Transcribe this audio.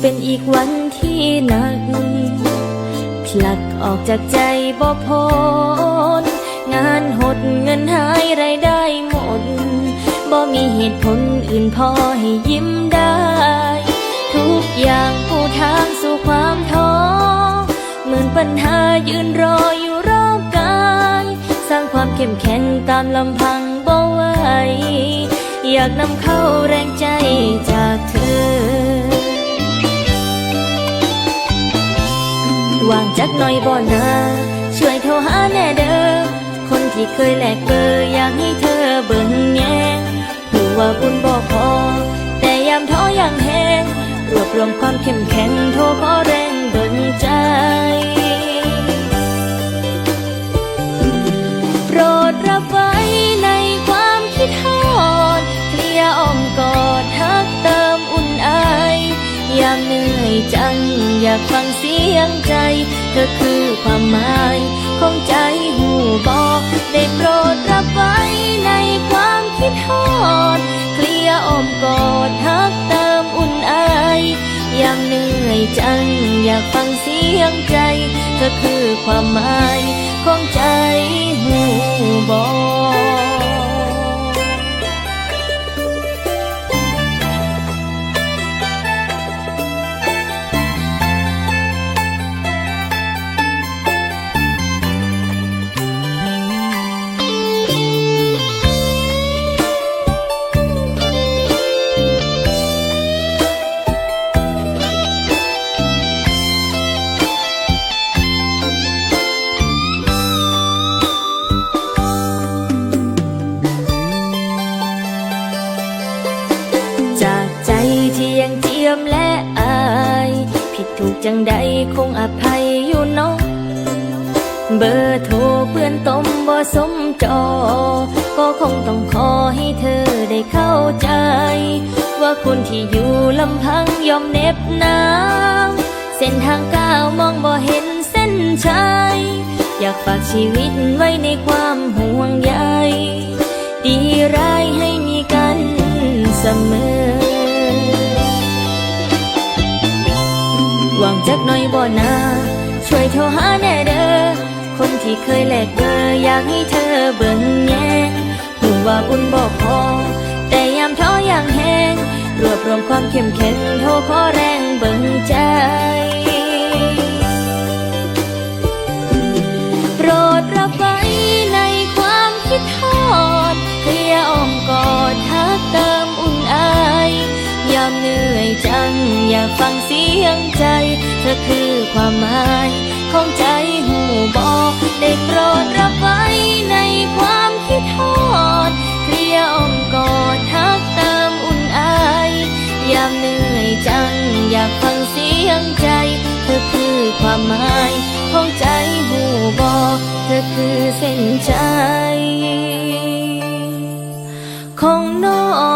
เป็นอีกวันที่หนัก ผลักออกจากใจบ่พ้นงานหดเงินหายรายได้หมด บ่มีเหตุผลอื่นพอให้ยิ้มได้ ทุกอย่างผู้ทางสู่ความท้อเหมือนปัญหายืนรออยู่รอบกาย สร้างความเข้มแข็งตามลำพังบ่ไหวอยากนำเข้าแรงใจจากเธอ วางจักหน่อยบ่นะช่วยโทรหาแน่เด้อคนที่เคยแลกเบอร์อยากให้เธอเบิ่งแย่หูว่าบุญบ่พอ แต่ยามท้อยังแห้งรวบรวมความเข้มแข็งโทรากฟังเสียงใจ เธอคือความหมายของใจหูบอกได้โปรดรับไว้ในความคิดทอด เคลียอ้อมกอดทักเติมอุ่นไอายยามเหนื่อยจังอยากฟังเสียงใจ เธอคือความหมายของใจหูบอก จากใจที่ยังเจียมและอาย ผิดถูกจังใดคงอภัยอยู่เน้องเบอร์โทรเพื่อนตมบ่สมจอ ก็คงต้องขอให้เธอได้เข้าใจ ว่าคนที่อยู่ลำพังยอมเน็บหนาวเส้นทางก้าวมองบ่เห็นเส้นชัยอยากฝากชีวิตไว้ในความห่วงใยดีร้ จักหน่อยบ่นาช่วยโทรหาแน่เด้อคนที่เคยแลกเบอร์อยากให้เธอเบิ่งแย่หูว่าอุ่นบ่พอ แต่ยามท้ออย่างแห้งรวบรวมความเข้มแข็งโทรขอแรงเบิ่งใจ เหนื่อยจัง อยากฟังเสียงใจ เธอคือความหมายของใจหูบอกได้โปรดรับไว้ในความคิดทอดเคลียอมกอดทักติมอุ่นไอายยามเหนื่อยจัง อยากฟังเสียงใจ เธอคือความหมายของใจหูบอกเธอคือเส้นใจ ของน้อง